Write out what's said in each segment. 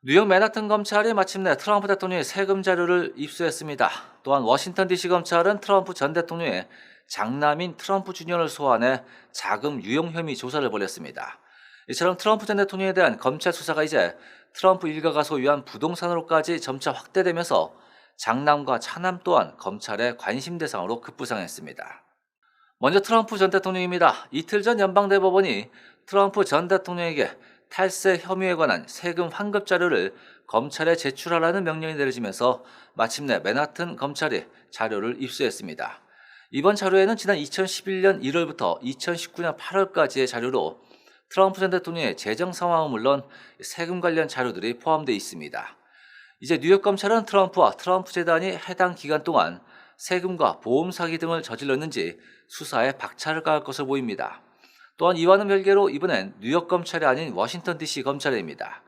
뉴욕 맨하튼 검찰이 마침내 트럼프 대통령의 세금 자료를 입수했습니다. 또한 워싱턴 DC 검찰은 트럼프 전 대통령의 장남인 트럼프 주니어를 소환해 자금 유용 혐의 조사를 벌였습니다. 이처럼 트럼프 전 대통령에 대한 검찰 수사가 이제 트럼프 일가가 소유한 부동산으로까지 점차 확대되면서 장남과 차남 또한 검찰의 관심 대상으로 급부상했습니다. 먼저 트럼프 전 대통령입니다. 이틀 전 연방대법원이 트럼프 전 대통령에게 탈세 혐의에 관한 세금 환급 자료를 검찰에 제출하라는 명령이 내려지면서 마침내 맨하튼 검찰이 자료를 입수했습니다. 이번 자료에는 지난 2011년 1월부터 2019년 8월까지의 자료로 트럼프 전 대통령의 재정 상황은 물론 세금 관련 자료들이 포함되어 있습니다. 이제 뉴욕 검찰은 트럼프와 트럼프 재단이 해당 기간 동안 세금과 보험 사기 등을 저질렀는지 수사에 박차를 가할 것으로 보입니다. 또한 이와는 별개로 이번엔 뉴욕 검찰이 아닌 워싱턴 DC 검찰입니다.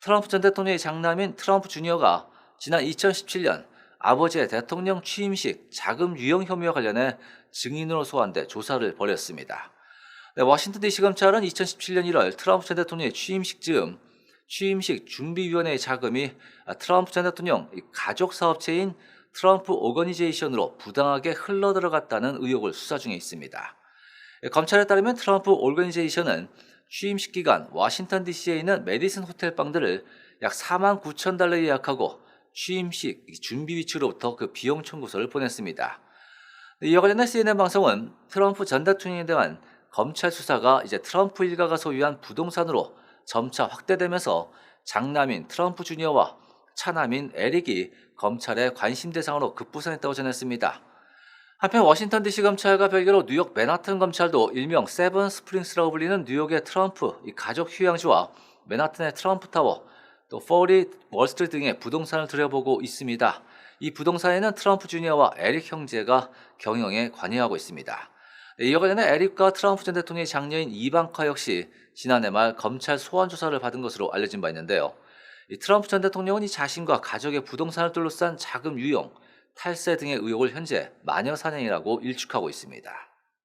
트럼프 전 대통령의 장남인 트럼프 주니어가 지난 2017년 아버지의 대통령 취임식 자금 유용 혐의와 관련해 증인으로 소환돼 조사를 벌였습니다. 네, 워싱턴 DC 검찰은 2017년 1월 트럼프 전 대통령의 취임식 즈음 취임식 준비위원회의 자금이 트럼프 전 대통령 가족 사업체인 트럼프 오거니제이션으로 부당하게 흘러 들어갔다는 의혹을 수사 중에 있습니다. 검찰에 따르면 트럼프 오거니제이션은 취임식 기간 워싱턴 DC에 있는 메디슨 호텔 방들을 약 4만 9천 달러 예약하고 취임식 준비 위치로부터 그 비용 청구서를 보냈습니다. 이와 관련해 CNN 방송은 트럼프 전 대통령에 대한 검찰 수사가 이제 트럼프 일가가 소유한 부동산으로 점차 확대되면서 장남인 트럼프 주니어와 차남인 에릭이 검찰의 관심 대상으로 급부상했다고 전했습니다. 한편 워싱턴 DC 검찰과 별개로 뉴욕 맨하튼 검찰도 일명 세븐 스프링스라고 불리는 뉴욕의 트럼프 이 가족 휴양지와 맨하튼의 트럼프 타워 또 포리 월스트리트 등의 부동산을 들여보고 있습니다. 이 부동산에는 트럼프 주니어와 에릭 형제가 경영에 관여하고 있습니다. 네, 관련해 에릭과 트럼프 전 대통령의 장녀인 이방카 역시 지난해 말 검찰 소환 조사를 받은 것으로 알려진 바 있는데요. 이 트럼프 전 대통령은 이 자신과 가족의 부동산을 둘러싼 자금 유용, 탈세 등의 의혹을 현재 마녀 사냥이라고 일축하고 있습니다.